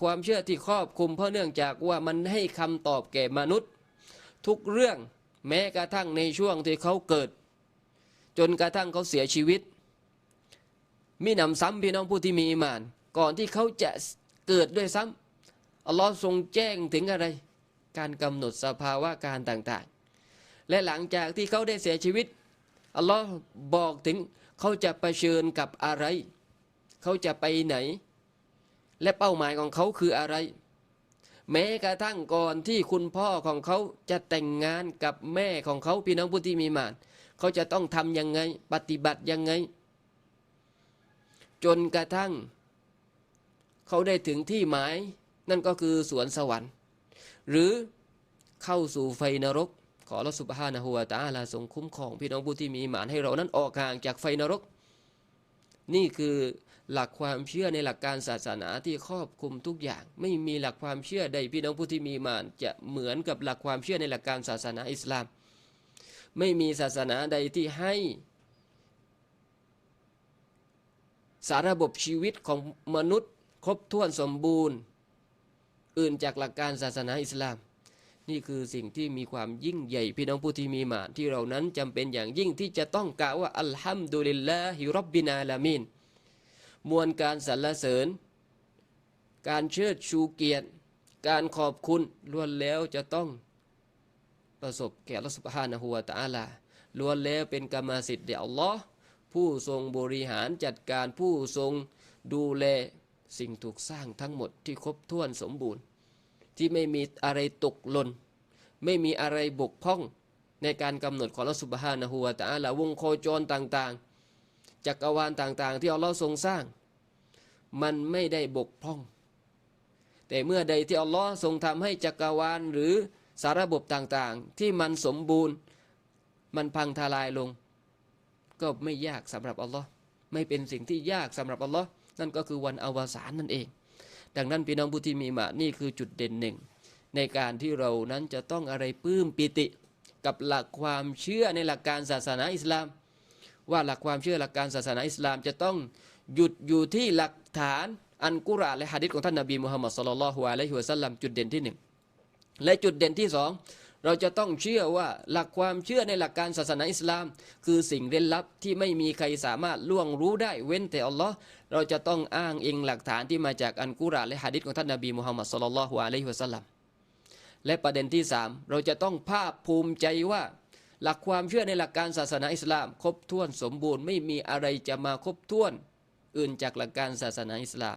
ความเชื่อที่ครอบคลุมเพราะเนื่องจากว่ามันให้คำตอบแก่มนุษย์ ทุกเรื่องแม้กระทั่งในช่วงที่เขาเกิด จนกระทั่งเขาเสียชีวิต มีหนำซ้ำพี่น้องผู้ที่มีอีหมาน ก่อนที่เขาจะเกิดด้วยซ้ำอัลลอฮ์ทรงแจ้งถึงอะไร การกำหนดสภาวะการต่างๆ และหลังจากที่เขาได้เสียชีวิตอัลลอฮ์บอกถึงเขาจะเผชิญกับอะไร เขาจะไปไหน และเป้าหมายของเขาคืออะไร แม้กระทั่งก่อนที่คุณพ่อของเขาจะแต่งงานกับแม่ของเขาพี่น้องผู้ที่มีหมานเขาจะต้องทำยังไง ปฏิบัติยังไง จนกระทั่ง เขาได้ถึงที่หมาย นั่นก็คือสวนสวรรค์ หรือเข้าสู่ไฟนรก ขอรัสุบฮานะฮูวตาลาทรงคุ้มครองพี่น้องผู้ที่มีหมานให้เรานั้นออกห่างจากไฟนรก นี่คือ หลักความเชื่อในหลักการศาสนาที่ครอบคลุมทุกอย่าง ไม่มีหลักความเชื่อใดพี่น้องผู้ที่มีมานจะเหมือนกับหลักความเชื่อในหลักการศาสนาอิสลาม ไม่มีศาสนาใดที่ให้สารระบบชีวิตของมนุษย์ครบถ้วนสมบูรณ์ อื่นจากหลักการศาสนาอิสลาม นี่คือสิ่งที่มีความยิ่งใหญ่พี่น้องผู้ที่มีมานที่เรานั้นจำเป็นอย่างยิ่งที่จะต้องกล่าวว่าอัลฮัมดุลิลลาฮิรับบินาลามีน มวลการสรรเสริญ การเชิดชูเกียรติ การขอบคุณล้วนแล้วจะต้องประสบแก่อัลลอฮฺสุบฮานะฮูวตะอาลาล้วนแล้วเป็นกรรมสิทธิ์เดียอัลลอฮ์ผู้ทรงบริหารจัดการผู้ทรงดูแลสิ่งถูกสร้างทั้งหมดที่ครบถ้วนสมบูรณ์ ที่ไม่มีอะไรตกหล่นไม่มีอะไรบกพร่องในการกำหนดของอัลลอฮฺสุบฮานะฮูวตะอาลาวงโคจรต่างๆ จักรวาลต่างๆ ที่อัลลอฮ์ทรงสร้าง มันไม่ได้บกพร่อง แต่เมื่อใดที่อัลลอฮ์ทรงทำให้จักรวาลหรือสารระบบต่างๆ ที่มันสมบูรณ์ มันพังทลายลง ก็ไม่ยากสำหรับอัลลอฮ์ไม่เป็นสิ่งที่ยากสำหรับอัลลอฮ์นั่นก็คือวันอวสานนั่นเอง ดังนั้นพี่น้องผู้ที่มีมานี่คือจุดเด่นหนึ่ง ในการที่เรานั้นจะต้องอะไรปลื้มปิติ กับหลักความเชื่อในหลักการศาสนาอิสลาม ว่าหลักความเชื่อหลักการศาสนาอิสลามจะต้องหยุดอยู่ที่หลักฐานอันกุรอานและฮะดิษของท่านนบีมุฮัมมัดสุลลัลฮุอะลัยฮิวะสัลลัมจุดเด่นที่หนึ่งและจุดเด่นที่สองเราจะต้องเชื่อว่าหลักความเชื่อในหลักการศาสนาอิสลาม คือสิ่งเร้นลับที่ไม่มีใครสามารถล่วงรู้ได้เว้นแต่อัลลอฮ์เราจะต้องอ้างอิงหลักฐานที่มาจากอันกุรอานและฮะดิษของท่านนบีมุฮัมมัดสุลลัลฮุอะลัยฮิวะสัลลัมและประเด็นที่สามเราจะต้องภาคภูมิใจว่า หลักความเชื่อในหลักการศาสนาอิสลาม ครบถ้วนสมบูรณ์ไม่มีอะไรจะมาครบถ้วน อื่นจากหลักการศาสนาอิสลาม